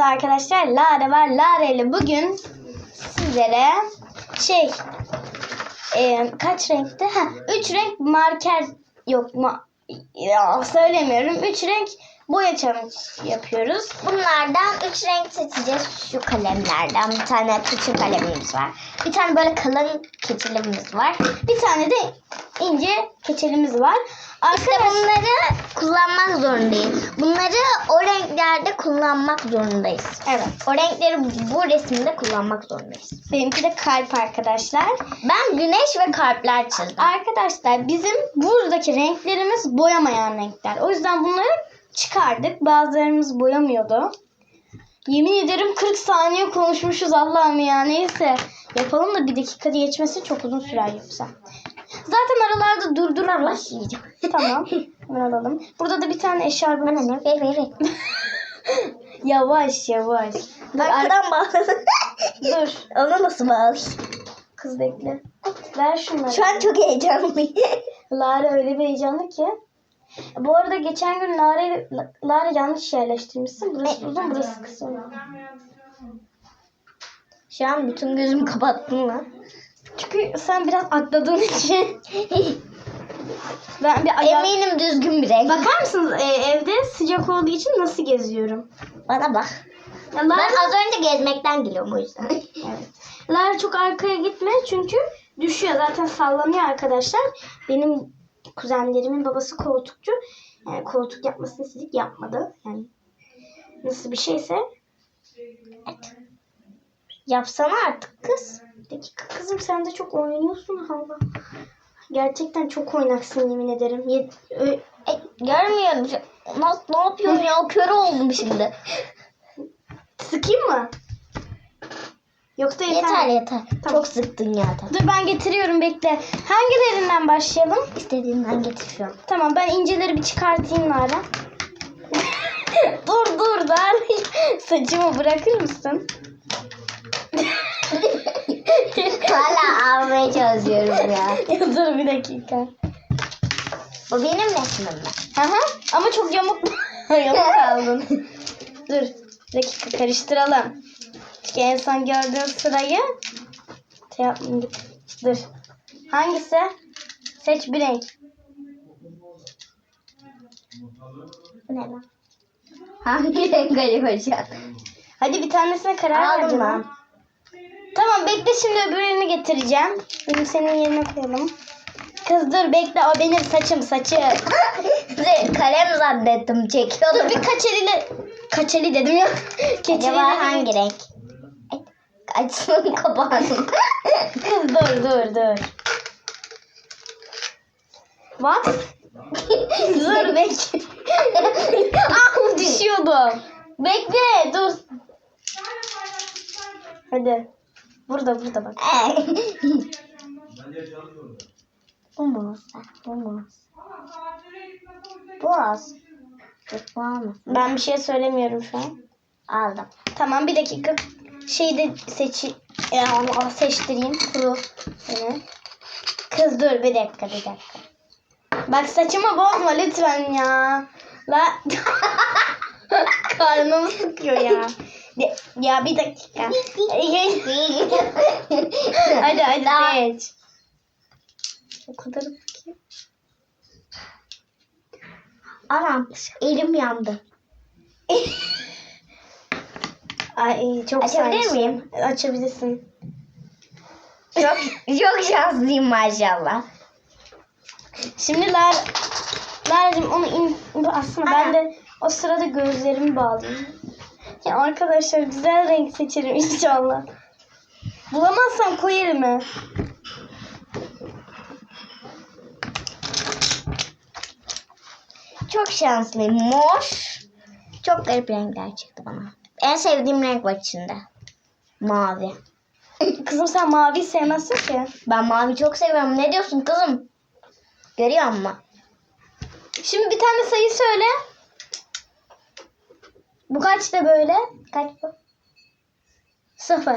yanımda arkadaşlar Lara var. Lara ile bugün sizlere şey e, kaç renkti? Ha, üç renk marker yok ma ya söylemiyorum. Üç renk boya challenge yapıyoruz. Bunlardan üç renk seçeceğiz. Şu kalemlerden bir tane keçi kalemimiz var. Bir tane böyle kalın keçilemimiz var. Bir tane de ince keçelimiz var. Arkadaşlar bunları kullanmak zorundayız. Bunları o renklerde kullanmak zorundayız. evet. O renkleri bu resimde kullanmak zorundayız. Benimki de kalp arkadaşlar. Ben güneş ve kalpler çizdim. Arkadaşlar bizim buradaki renklerimiz boyamayan renkler. O yüzden bunları çıkardık. Bazılarımız boyamıyordu. Yemin ederim 40 saniye konuşmuşuz Allah'ım ya. Neyse. Yapalım da bir dakika geçmesi çok uzun sürer yoksa. Zaten aralarda. Başlayacağım. tamam. Hemen alalım. Burada da bir tane eşarbımız var. Ver ver ver. Yavaş yavaş. Dur, ar- Arkadan bağlı. dur. Onu nasıl bağlayayım? Kız bekle. Ver şunları. Şu an çok heyecanlıyım. Lara öyle bir heyecanlı ki. Bu arada geçen gün Lara, Lara yanlış yerleştirmişsin. Burası uzun burası kısa. Şu an bütün gözümü kapattım lan. Çünkü sen biraz atladığın için. ben bir ayağı... Eminim düzgün bir renk. Bakar mısınız e, evde sıcak olduğu için nasıl geziyorum? Bana bak. Ya Ben Lara, az önce gezmekten geliyorum o yüzden. evet. Lara çok arkaya gitme çünkü düşüyor. Zaten sallanıyor arkadaşlar. Benim kuzenlerimin babası koltukçu. Yani koltuk yapmasını istedik yapmadı. Yani nasıl bir şeyse Yapsana artık kız. Dakika kızım sen de çok oynuyorsun Allah. Gerçekten çok oynaksın yemin ederim. Ye- E, görmüyorum. Nasıl, ne yapıyorum ya? Kör oldum şimdi. sıkayım mı? Yoksa yeter. Yeter mi? yeter. Tamam. Çok sıktın ya. Tamam. Dur ben getiriyorum bekle. Hangilerinden başlayalım? İstediğinden getir şu an. Tamam ben inceleri bir çıkartayım Lara. dur dur Lara. Saçımı bırakır mısın? Hala almaya çalışıyorum ya. Dur bir dakika. Bu benim resmim mi? Aha, ama çok yamuk yamuk kaldın. Dur bir dakika karıştıralım. Çünkü en son gördüğün sırayı şey yapmayayım. Dur. Hangisi? Seç bir renk. Bu ne lan? Hangi renk acaba şu? Hadi bir tanesine karar ver. Aldım canım. lan. Tamam bekle şimdi öbürünü getireceğim. Benim senin yerine koyalım. Kız dur bekle o benim saçım saçı. Kalem zannettim çekiyordum. Dur bir kaçeliyle kaçeli dedim ya. Keçeli Acaba hangi renk? Açsın kapağını. Kız dur dur dur. What? dur bekle. ah düşüyordum. Bekle dur. Hadi. Burada burada bak. bu mu? Bu mu? Bu olsun. Yok bu olmasın. Ben bir şey söylemiyorum şu an. Aldım. Tamam bir dakika. Şeyi de seçi ya onu seçtireyim kuru seni. Kız dur bir dakika bir dakika. Bak saçımı bozma lütfen ya. La karnımı sıkıyor ya. Ya- Ya bir dakika. hadi hadi Daha- seç. O kadar bakayım. Anam elim yandı. Ay çok Açabilir saçma. miyim? Açabilirsin. Çok çok şanslıyım maşallah. Şimdi Lar Lara'cığım onu in, aslında ben Ana. de o sırada gözlerimi bağlayayım. Ya arkadaşlar güzel renk seçerim inşallah. Bulamazsam koy elime. Çok şanslıyım. Mor. Çok garip renkler çıktı bana. En sevdiğim renk var içinde. Mavi. Kızım sen mavi sevmezsin ki. Ben mavi çok seviyorum. Ne diyorsun kızım? Görüyor musun? Şimdi bir tane sayı söyle. Bu kaçta böyle? Kaç bu? Sıfır.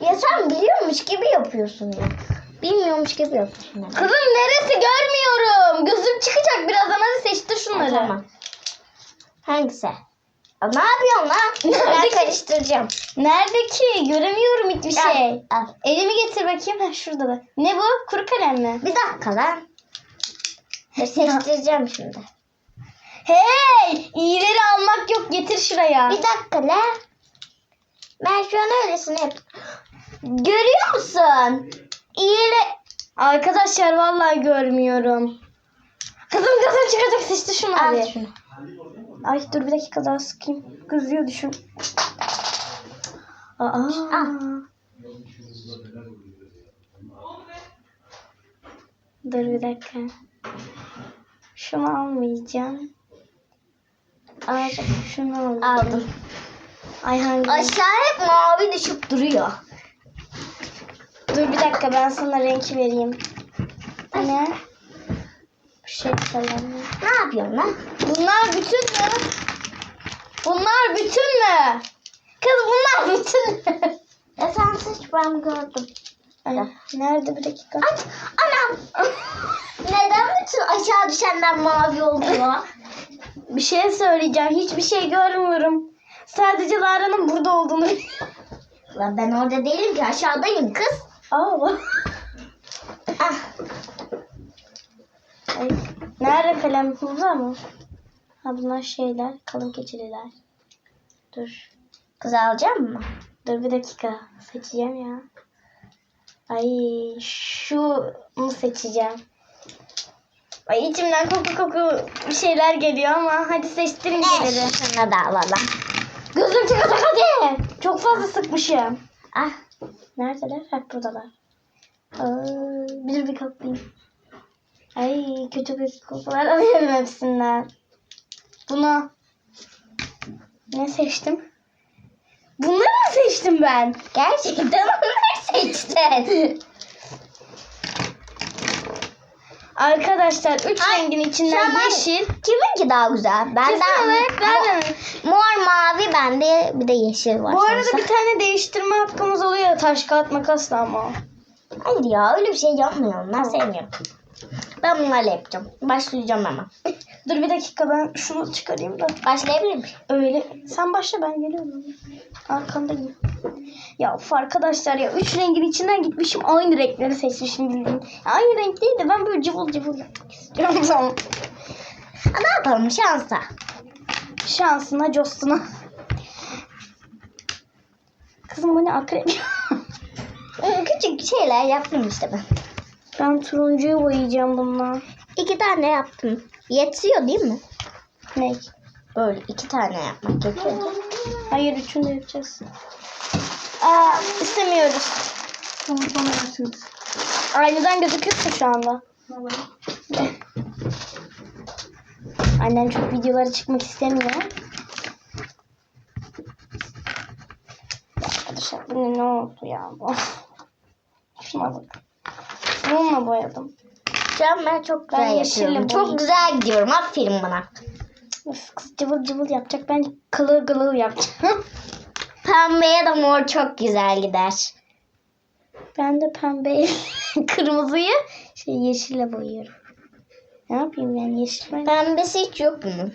Ya sen biliyormuş gibi yapıyorsun ya. Bilmiyormuş gibi yapıyorsun. Yani. Kızım neresi görmüyorum. Gözüm çıkacak birazdan hadi seçtir şunları. Tamam. Hangisi? Aa, Ne yapıyorsun lan? ben Nerede ki? karıştıracağım. Nerede ki? Göremiyorum hiçbir Al, şey. al. Elimi getir bakayım. Ha, şurada da. Ne bu? Kuru kalem mi? Bir dakika lan. Seçtireceğim şimdi. Hey! İyileri almak yok. Getir şuraya. Bir dakika lan. Ben şu an öylesine yap. Görüyor musun? İyile... Arkadaşlar vallahi görmüyorum. Kızım kızım çıkacak seçti şunu Al hadi. şunu. Ay dur bir dakika daha sıkayım. Kızıyor düşün. Aa. Al. Dur bir dakika. Şunu almayacağım. Alacağım. Şunu alacağım. Aldım. Ay hangi? Aşağı hep mavi düşüp duruyor. Dur bir dakika ben sana renk vereyim. Ne? Bu şey kalemi. Ne yapıyorsun lan? Bunlar bütün mü? Bunlar bütün mü? Kız bunlar bütün mü? Sen seç ben gördüm. Ay, nerede bir dakika? Aç. Anam. Neden bütün aşağı düşenler mavi oluyor? Bir şey söyleyeceğim. Hiçbir şey görmüyorum. Sadece Lara'nın burada olduğunu Lan ben orada değilim ki aşağıdayım kız. Aa. Ah. Ay, nerede kalem? Burada mı? Ha bunlar şeyler. Kalın keçeliler. Dur. Kız alacak mı? Dur bir dakika. Seçeceğim ya. Ay şunu seçeceğim. Ay içimden koku koku bir şeyler geliyor ama hadi seçtirin geri. Sana da alalım. Gözüm çıkacak hadi. Çok fazla sıkmışım. Ah. Neredeler? Hep buradalar. Aa, bir bir koklayayım. Ay kötü kötü kokular alıyorum hepsinden. Bunu ne seçtim? Bunları mı seçtim ben? Gerçekten onları seçtin. Arkadaşlar üç Ay, rengin içinden şu an- yeşil. Kiminki daha güzel? Kesin Benden olarak nereden? mor mavi bende bir de yeşil var. Bu arada sonuçta. bir tane değiştirme hakkımız oluyor taş kağıt makasla ama. Hayır ya öyle bir şey yapmıyorum. Ben sevmiyorum. Ben bunlarla yapacağım. Başlayacağım hemen. Dur bir dakika ben şunu çıkarayım da. Başlayabilir miyim? Öyle. Sen başla ben geliyorum. Arkandayım. Ya of arkadaşlar ya üç rengin içinden gitmişim aynı renkleri seçmişim bildiğin. Aynı renk değil de ben böyle cıvıl cıvıl yapmak istiyorum. Ha, ne yapalım şansa. Şansına costuna. Kızım bu ne akrep? Ee, Küçük şeyler yaptım işte ben. ben turuncuyu boyayacağım bununla. İki tane yaptım. Yetiyor değil mi? Ne? Böyle iki tane yapmak yetiyor. Hayır üçünü de yapacağız. Aa istemiyoruz. Tamam tamam yapıyoruz. Aynadan gözüküyorsun şu anda. Annem çok videolara çıkmak istemiyor. Arkadaşlar bu ne, oldu ya? Of. Şuna bak. Bununla boyadım. Şu an ben çok güzel Ben yapıyorum. Çok güzel gidiyorum. Aferin bana. Of, kız cıvıl cıvıl yapacak. Ben kılır kılır yapacağım. Pembeye de mor çok güzel gider. Ben de pembe kırmızıyı şey yeşille boyuyorum. Ne yapayım yani yeşil ben. Pembesi hiç yok bunun.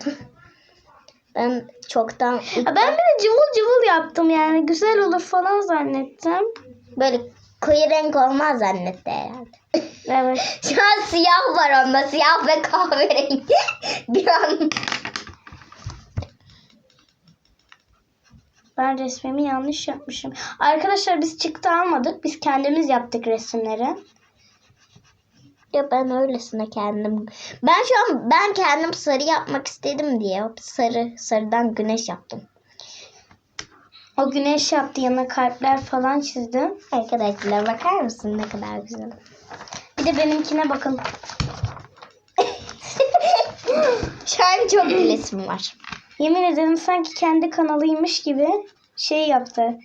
Ben çoktan ben de cıvıl cıvıl yaptım yani güzel olur falan zannettim. böyle koyu renk olmaz zannetti herhalde. Evet. Şu an siyah var onda. Siyah ve kahverengi. Bir an. Ben resmimi yanlış yapmışım. Arkadaşlar biz çıktı almadık. Biz kendimiz yaptık resimleri. Ya ben öylesine kendim. Ben şu an ben kendim sarı yapmak istedim diye sarı sarıdan güneş yaptım. O güneş yaptı yana kalpler falan çizdim. Arkadaşlar bakar mısın ne kadar güzel. Bir de benimkine bakın. Şu an çok resim var. Yemin ederim sanki kendi kanalıymış gibi şey yaptı.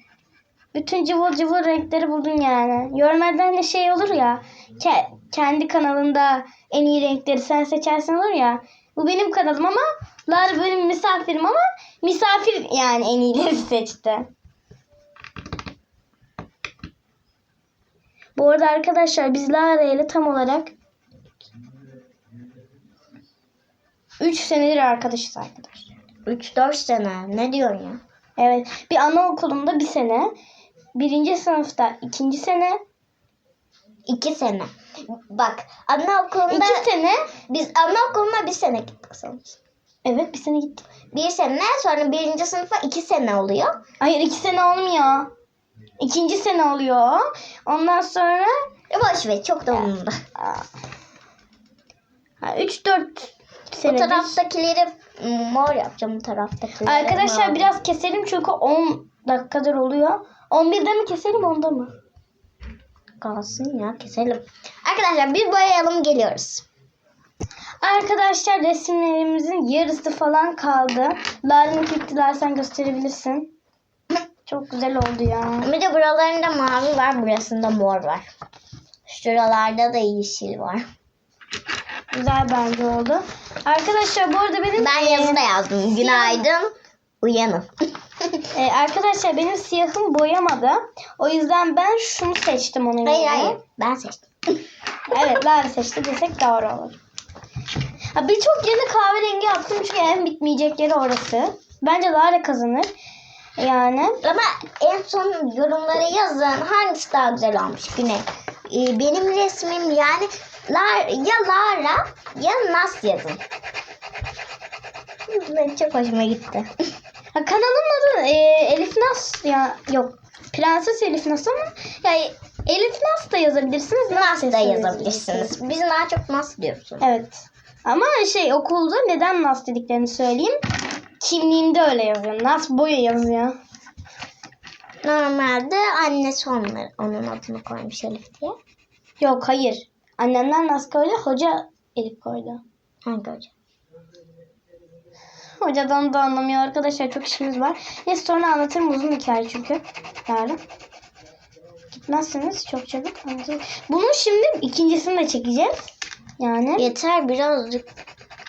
Bütün cıvıl cıvıl renkleri buldun yani. Görmeden de şey olur ya. ke- kendi kanalında en iyi renkleri sen seçersin olur ya. Bu benim kanalım ama Lara benim misafirim ama misafir yani en iyileri seçti. Bu arada arkadaşlar biz Lara ile tam olarak 3 senedir arkadaşız arkadaşlar. 3-4 sene. Ne diyorsun ya? Evet. Bir anaokulunda bir sene. Birinci sınıfta ikinci sene. 2 sene. Bak anaokulunda iki sene. biz anaokuluna bir sene gittik sanırım. Evet bir sene gittim. Bir sene sonra birinci sınıfa iki sene oluyor. Hayır iki sene olmuyor. İkinci sene oluyor. Ondan sonra E boş ver çok da umurumda. ha, üç dört Bu taraftakileri mor yapacağım bu taraftakileri. Arkadaşlar mavi. biraz keselim çünkü 10 dakikadır oluyor. 11'de mi keselim 10'da mı? kalsın ya keselim. Arkadaşlar bir boyayalım geliyoruz. Arkadaşlar resimlerimizin yarısı falan kaldı. Lale'nin bitti. sen gösterebilirsin. Çok güzel oldu ya. Bir de buralarında mavi var, burasında mor var. Şuralarda da yeşil var. Güzel bence oldu. Arkadaşlar bu arada benim Ben e, yazı da yazdım. Günaydın, uyanın. e, arkadaşlar benim siyahım boyamadı. O yüzden ben şunu seçtim onun hayır yerine. hayır, ben seçtim. Evet Lale seçti desek doğru olur. Ha, Birçok yerini kahverengi yaptım çünkü en bitmeyecek yeri orası. Bence Lale kazanır. Yani Ama en son yorumlara yazın hangisi daha güzel olmuş Güney. Ee, benim resmim yani Lar ya Lara ya Nas yazın. Benim çok hoşuma gitti. ha, kanalın adı e, Elif Nas ya yok. Prenses Elif Nas ama ya Elif Nas da yazabilirsiniz. Nas da yazabilirsiniz. Biz daha çok Nas diyoruz. Evet. Ama şey okulda neden Nas dediklerini söyleyeyim. Kimliğimde öyle yazıyor. Nas boya yazıyor. Normalde annesi onları, onun adını koymuş Elif diye. Yok hayır. Annemler Nas koydu. Hoca Elif koydu. Hangi hoca? Hocadan da anlamıyor arkadaşlar. Çok işimiz var. Neyse sonra anlatırım. Uzun hikaye çünkü. Yarın. Gitmezseniz çok çabuk anlatırım. Bunun şimdi ikincisini de çekeceğiz. Yani. Yeter birazcık.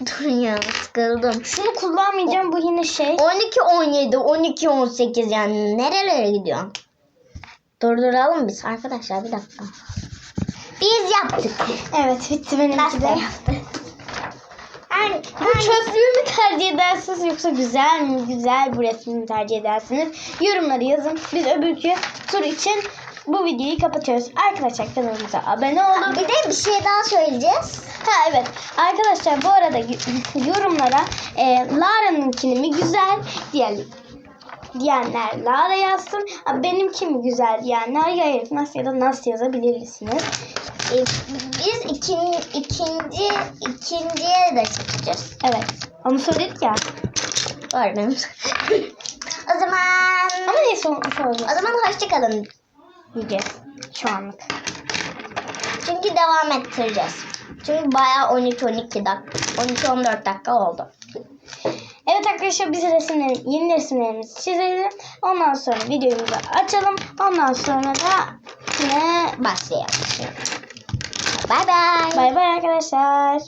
Dur ya sıkıldım. Şunu kullanmayacağım. Bu yine şey. 12 17 12 18 yani nerelere gidiyorsun? Durduralım biz arkadaşlar bir dakika. Biz yaptık. Evet bitti benimki de. yaptı? Yani, Bu çöplüğü mü tercih edersiniz yoksa güzel mi güzel bu resmi mi tercih edersiniz? Yorumları yazın. Biz öbürkü tur için bu videoyu kapatıyoruz. Arkadaşlar kanalımıza abone olun. bir de bir şey daha söyleyeceğiz. Ha evet. Arkadaşlar bu arada yorumlara e, Lara'nınkini mi güzel diğer diyenler Lara yazsın. Ha, benimki mi güzel diyenler ya Elif Nas ya da Nas yazabilirsiniz. Ee, biz ikinci, ikinci, ikinciye de çekeceğiz. Evet. Onu söyledik ya. Var benim. o zaman Ama neyse unutmuş olacağız. o zaman hoşçakalın. Diyeceğiz. Şu anlık. Çünkü devam ettireceğiz. Çünkü bayağı 13-12 dakika, 13-14 dakika oldu. Evet arkadaşlar biz resimleri, yeni resimlerimizi çizelim. Ondan sonra videomuzu açalım. Ondan sonra da yine Başlayalım. Bye bye. bay bay arkadaşlar.